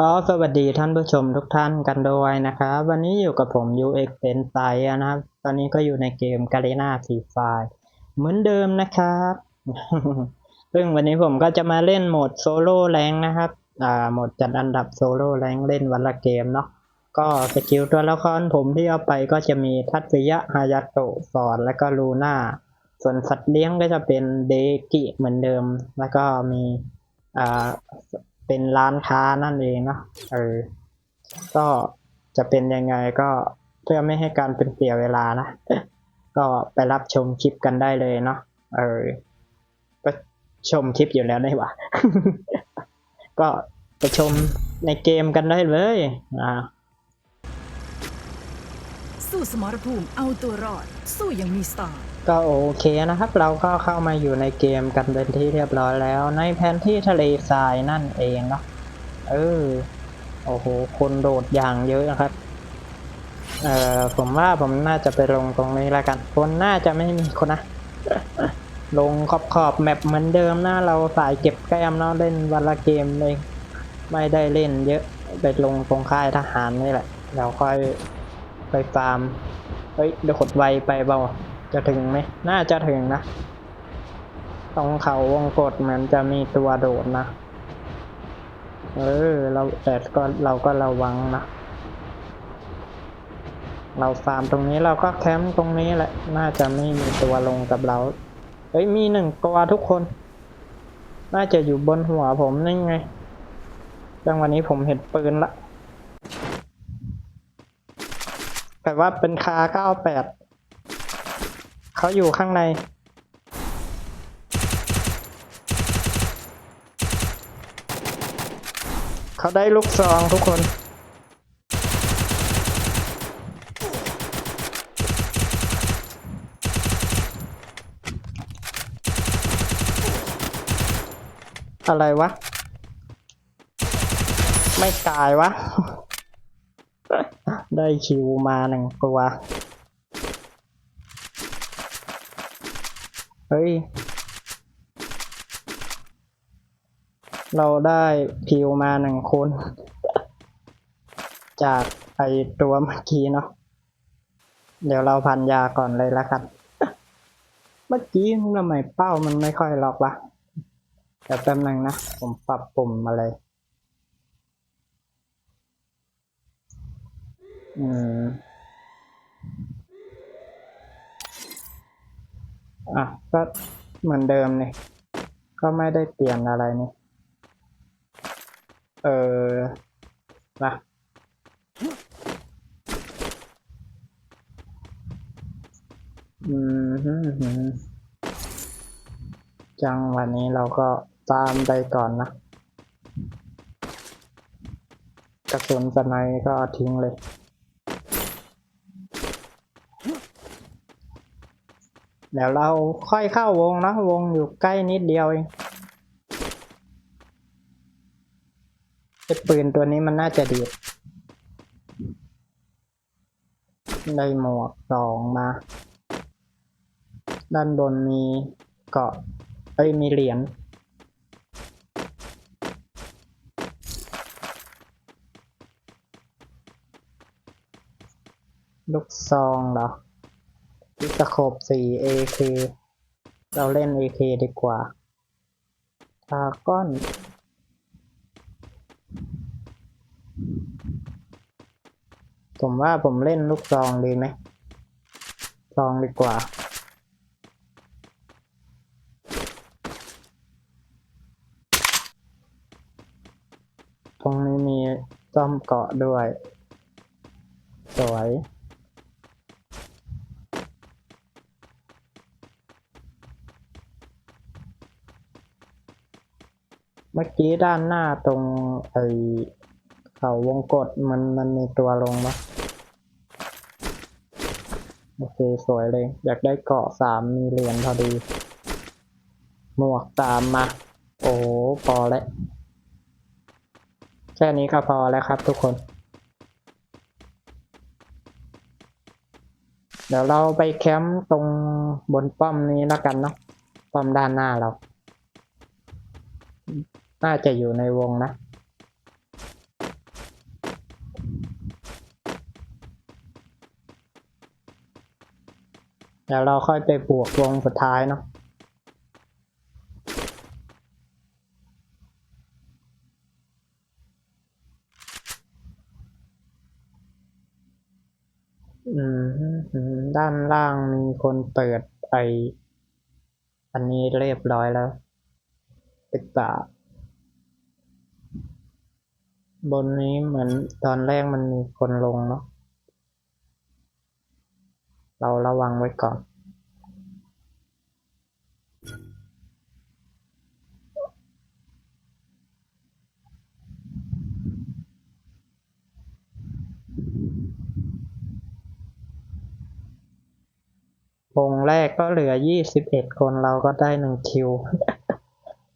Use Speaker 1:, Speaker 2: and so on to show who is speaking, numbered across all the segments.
Speaker 1: ก็สวัสดีท่านผู้ชมทุกท่านกันด้วยนะครับ วันนี้อยู่กับผม UX เป็นไซนะครับ ตอนนี้ก็อยู่ในเกม g a r e n a Free Fire เหมือนเดิมนะครับ ซึ่งวันนี้ผมก็จะมาเล่นโหมดโซโล่แรงนะครับ อ่าโหมดจัดอันดับโซโล่แรงเล่นวันละเกมเนาะก็สกิลตัวละครผมที่เอาไปก็จะมีทัตสึยะฮายาโตะฟอร์ดและก็ลูน่าส่วนสัตว์เลี้ยงก็จะเป็นเดกิเหมือนเดิม แล้วก็มีอ่า เป็นร้านค้านั่นเองเนาะเออ ก็จะเป็นยังไงก็เพื่อไม่ให้การเป็นเสียเวลานะ ก็ไปรับชมคลิปกันได้เลยเนาะเออก็ชมคลิปอยู่แล้วได้หว่าก็ไปชมในเกมกันได้เลยอ่า
Speaker 2: สู้สมรภูมิเอาตัวรอด สู้อย่างมีสไตล์
Speaker 1: ก็โอเคนะครับ เราก็เข้ามาอยู่ในเกมกันเป็นที่เรียบร้อยแล้ว ในแผนที่ทะเลทรายนั่นเองเนาะเออโอ้โห คนโดดอย่างเยอะนะครับ เอ่อผมว่าผมน่าจะไปลงตรงนี้แล้วกัน คนน่าจะไม่มีคนนะ ลงขอบขอบแมปเหมือนเดิมนะเราสายเก็บแก้มเนาะเล่นวันละเกมเลยไม่ได้เล่นเยอะไปลงตรงค่ายทหารนี่แหละเราค่อยไปฟาร์มเฮ้ยเดี๋ยวขดไวไปเปล่า จะถึงไหม น่าจะถึงนะ ตรงเขาวงกดเหมือนจะมีตัวโดดนะ เออ เราแต่ก็เราก็ระวังนะ เราฟาร์มตรงนี้เราก็แคมป์ตรงนี้แหละ น่าจะไม่มีตัวลงกับเราเฮ้ย มีหนึ่งตัวทุกคน น่าจะอยู่บนหัวผมนี่ไงจังวันนี้ผมเห็นปืนละ แต่ว่าเป็นคาเก้าแปด เขาอยู่ข้างใน เขาได้ลูกซองทุกคน อะไรวะ ไม่ตายวะ ได้คิวมาหนึ่งตัว เฮ้ย เราได้คิวมาหนึ่งคน จากไอตัวเมื่อกี้เนาะ เดี๋ยวเราพันยาก่อนเลยละกัน เมื่อกี้ทำไมเป้ามันไม่ค่อยล็อกวะเดี๋ยวแป๊บนึงนะ ผมปรับปุ่มมาเลย อืม อะก็เหมือนเดิมเนี่ยก็ไม่ได้เปลี่ยนอะไรนี่เออนะอืมจังวันนี้เราก็ตามไปก่อนนะกระสุนสไนด์ก็ทิ้งเลย เดี๋ยวเราค่อยเข้าวงนะวงอยู่ใกล้นิดเดียวเองไอ้ปืนตัวนี้มันน่าจะดีดได้หมวกสองมา ด้านบนมีเกาะเอ้ยมีเหรียญลูกซองเหรอ สโคบสี่ AK เราเล่น AK ดีกว่าทาก้อนผมว่าผมเล่นลูกซองดีไหมซองดีกว่า ตรงนี้มีซ่อมเกาะด้วย สวย เมื่อกี้ด้านหน้าตรงไอเขาวงกดมันมันมีตัวลงปะโอเคสวยเลย อยากได้เกาะสามมีเหรียญพอดี หมวกสามมา โอ้พอแล้ว แค่นี้ก็พอแล้วครับทุกคน เดี๋ยวเราไปแคมป์ตรงบนป้อมนี้แล้วกันเนาะป้อมด้านหน้าเรา น่าจะอยู่ในวงนะ เดี๋ยวเราค่อยไปบวกวงสุดท้ายเนาะด้านล่างมีคนเปิดไออันนี้เรียบร้อยแล้วปิดปาก บนนี้เหมือนตอนแรกมันมีคนลงเนาะ เราระวังไว้ก่อนวงแรกก็เหลือยี่สิบเอ็ดคนเราก็ได้หนึ่งคิว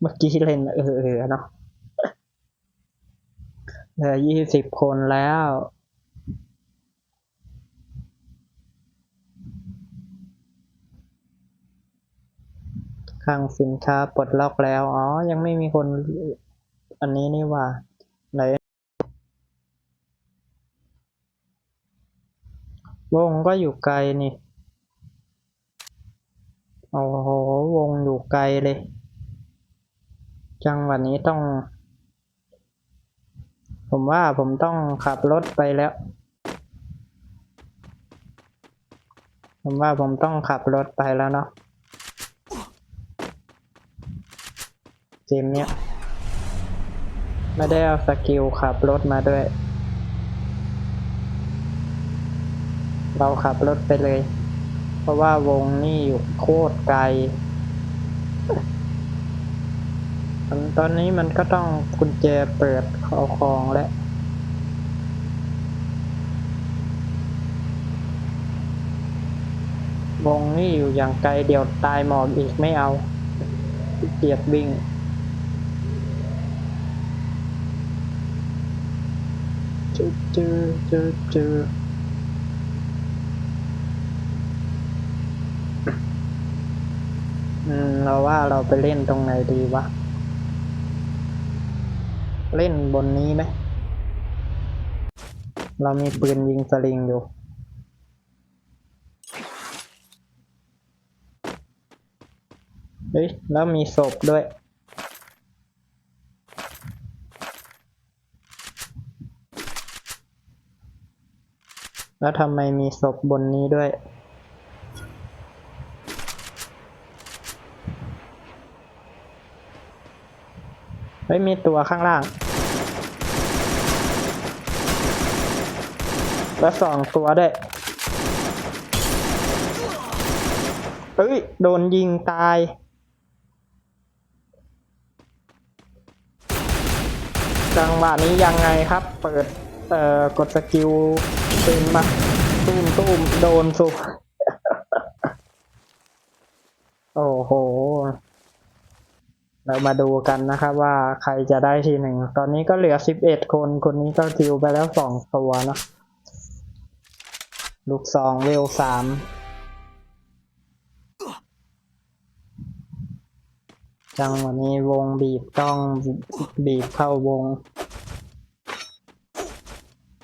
Speaker 1: เมื่อกี้เล่นเออเออเนาะ เหลือยี่สิบคนแล้ว คลังสินค้าปลดล็อกแล้ว อ๋อ ยังไม่มีคน อันนี้นี่ว่าไหนวงก็อยู่ไกลนี่ โอ้โห วงอยู่ไกลเลย จังหวะนี้ต้อง ผมว่าผมต้องขับรถไปแล้ว ผมว่าผมต้องขับรถไปแล้วเนาะเกมเนี้ยไม่ได้เอาสกิลขับรถมาด้วย เราขับรถไปเลย เพราะว่าวงนี่อยู่โคตรไกล ตอนนี้มันก็ต้องกุญแจเปิดเอาของแล้ววงนี่อยู่อย่างไกลเดี๋ยวตายหมอบอีกไม่เอาเกียจวิ่งจืดจืดจืดจืดอืมเราว่าเราไปเล่นตรงไหนดีวะ เล่นบนนี้ไหมเรามีปืนยิงสลิงอยู่เฮ้ยแล้วมีศพด้วย แล้วทำไมมีศพบนนี้ด้วย ฮ้ยมีตัวข้างล่างแล้วสองตัวด้วยเฮ้ย โดนยิงตาย จังหวะนี้ยังไงครับ เปิด เอ่อ กดสกิลปืนมาตุ้มตุ้มโดนสุโอ้โห เรามาดูกันนะครับว่าใครจะได้ทีหนึ่ง ตอนนี้ก็เหลือสิบเอ็ดคน คนนี้ก็คิวไปแล้วสองตัวเนะ ลูกสองเวลสามจังวะนี้วงบีบต้องบีบเข้าวง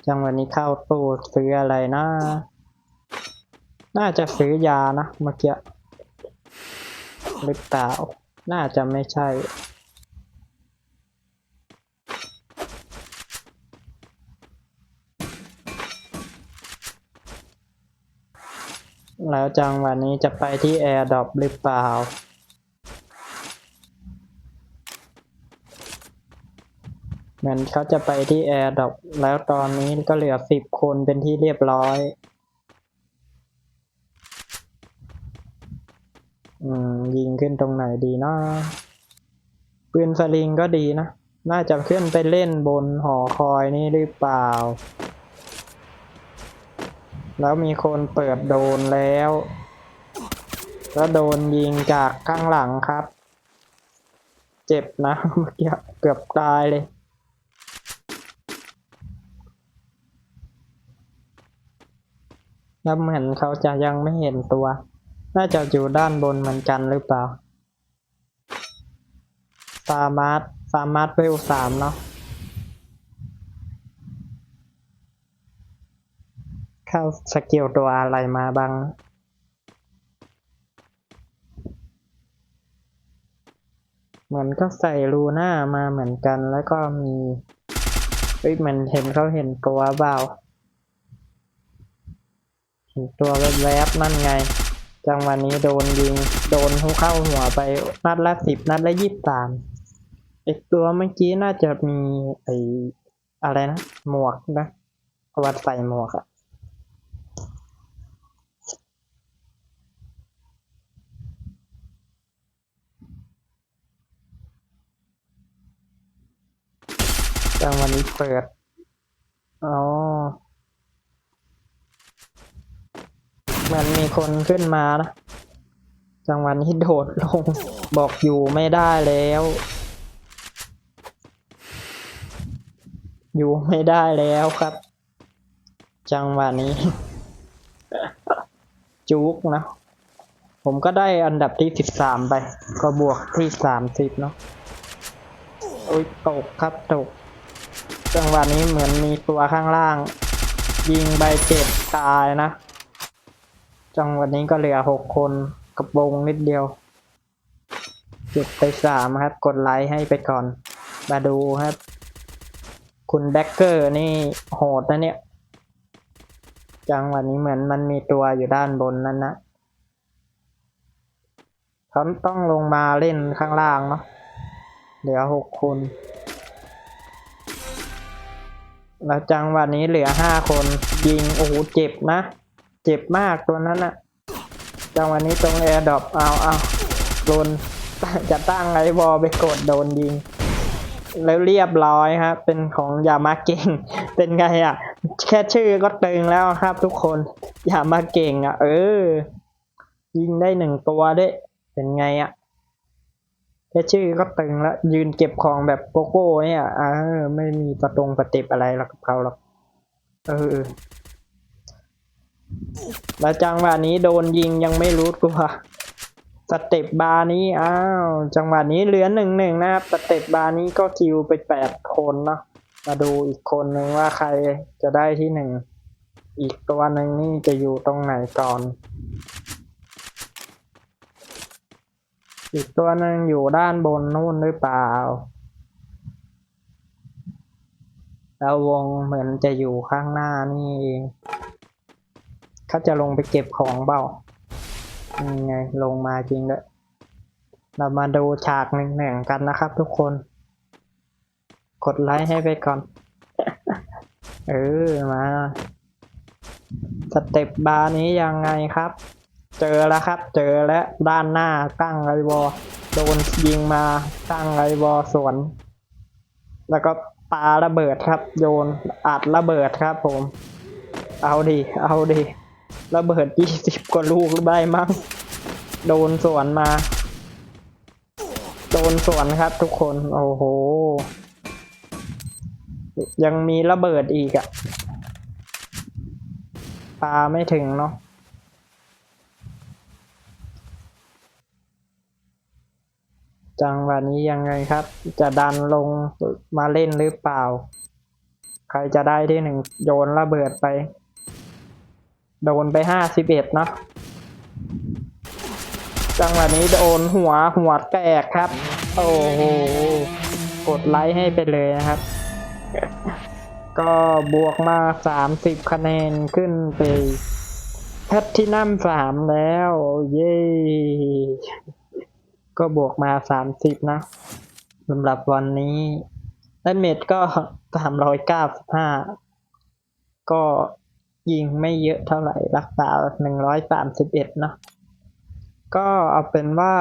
Speaker 1: จังวะนี้เข้าตู้ซื้ออะไรนะ น่าจะซื้อยานะเมื่อกี้หรือเปล่า น่าจะไม่ใช่ แล้วจังหวะนนี้จะไปที่แอร์ดรอปหรือเปล่าเหมือนเขาจะไปที่แอร์ดรอปแล้วตอนนี้ก็เหลือสิบคนเป็นที่เรียบร้อย อืม ยิงขึ้นตรงไหนดีนะปืนสลิงก็ดีนะ น่าจะขึ้นไปเล่นบนหอคอยนี่หรือเปล่า แล้วมีคนเปิดโดนแล้ว แล้วโดนยิงจากข้างหลังครับ เจ็บนะเมื่อกี้เกือบตายเลยแล้วเหมือนเขาจะยังไม่เห็นตัว น่าจะอยู่ด้านบนเหมือนกันหรือเปล่าสามารถสามารถเวลสามเนาะเข้าสกิลตัวอะไรมาบ้างเหมือนก็ใส่รูหน้ามาเหมือนกันแล้วก็มีเฮ้ยมันเห็นเขาเห็นตัวเบาเห็นตัวแวบๆนั่นไง จังหวะนี้โดนยิง โดนหุเข้าหัวไปนัดละสิบนัดละยี่สิบสามไอตัวเมื่อกี้น่าจะมีไออะไรนะ หมวกนะเอาวัดใส่หมวกอะจังหวะนี้เปิด อ๋อ เห มันมีคนขึ้นมานะจังหวะนี้โดดลงบอกอยู่ไม่ได้แล้ว อยู่ไม่ได้แล้วครับ จังหวะนี้ จุกนะ ผมก็ได้อันดับที่สิบสามไป ก็บวกที่สามสิบเนาะโอ้ยตกครับตก จังหวะนี้เหมือนมีตัวข้างล่าง ยิงใบเจ็บตายนะ จังวะนี้ก็เหลือหกคนกระโปงนิดเดียวเจ็บไปสามครับ กดไลค์ให้ไปก่อน มาดูครับ คุณแบ็กเกอร์นี่โหดนะเนี่ย จังวะนี้เหมือนมันมีตัวอยู่ด้านบนนั่นนะเขาต้องลงมาเล่นข้างล่างเนาะเหลือหกคนแล้วจังหวะนี้เหลือห้าคนยิง โอ้โห เจ็บนะ เจ็บมากตัวนั้นอะจังวะนี้ตรงแอร์ดรอปเอาเอาโดนจะตั้งไอ้บอลไปกดโดนยิง แล้วเรียบร้อยครับ เป็นของยามาเก่ง เป็นไงอะแค่ชื่อก็ตึงแล้วครับ ทุกคนยามาเก่งอะเออ ยิงได้หนึ่งตัวด้วย เป็นไงอะแค่ชื่อก็ตึงแล้ว ยืนเก็บของแบบโกโก้เนี่ยเออไม่มีประตรงประติบอะไรหรอกเขาหรอกเออ แล้วจังหวะนี้โดนยิงยังไม่รู้ตัวสเต็ปบาร์นี้อ้าวจังหวะนี้เหลือหนึ่งหนึ่งนะครับสเต็ปบาร์นี้ก็คิวไปแปดคนเนาะมาดูอีกคนหนึ่งว่าใครจะได้ที่หนึ่งอีกตัวหนึ่งนี่จะอยู่ตรงไหนก่อน อีกตัวหนึ่งอยู่ด้านบนนู่นหรือเปล่าแล้ววงเหมือนจะอยู่ข้างหน้านี่เอง เขาจะลงไปเก็บของเปล่าไงลงมาจริงด้วยเรามาดูฉากหนึ่งหนึ่งๆกันนะครับทุกคน กดไลค์ให้ไปก่อน เออมาสเต็ปบาร์นี้ยังไงครับ เจอแล้วครับ เจอแล้วด้านหน้าตั้งไอวอโดนยิงมาตั้งไอวอสวน แล้วก็ปาระเบิดครับ โยนอัดระเบิดครับผม เอาดิเอาดิ ระเบิดยี่สิบกว่าลูกได้มั้งโดนสวนมา โดนสวนครับทุกคน โอ้โห ยังมีระเบิดอีกอะปาไม่ถึงเนาะจังหวะนี้ยังไงครับ จะดันลงมาเล่นหรือเปล่า ใครจะได้ที่หนึ่งโยนระเบิดไป โดนไปห้าสิบเอ็ดเนาะจังหวะนี้โดนหัวหัวแตกครับ โอ้โหกดไลค์ให้ไปเลยนะครับ ก็บวกมาสามสิบคะแนนขึ้นไปแพทที่นั่มสามแล้ว เย้ก็บวกมาสามสิบนะสำหรับวันนี้ดาเมจก็สามร้อยเก้าสิบห้าก็ ยิงไม่เยอะเท่าไหร่รักษาหนึ่งร้อยสามสิบเอ็ดเนาะก็เอาเป็นว่า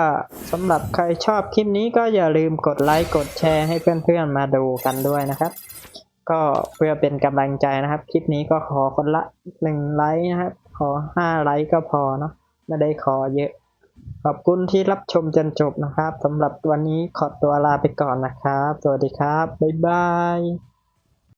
Speaker 1: สำหรับใครชอบคลิปนี้ก็อย่าลืมกดไลค์กดแชร์ให้เพื่อนๆมาดูกันด้วยนะครับ ก็เพื่อเป็นกำลังใจนะครับ คลิปนี้ก็ขอคนละหนึ่งไลค์นะครับ ขอห้าไลค์ก็พอเนาะไม่ได้ขอเยอะ ขอบคุณที่รับชมจนจบนะครับสำหรับวันนี้ขอตัวลาไปก่อนนะครับ สวัสดีครับ บ๊ายบาย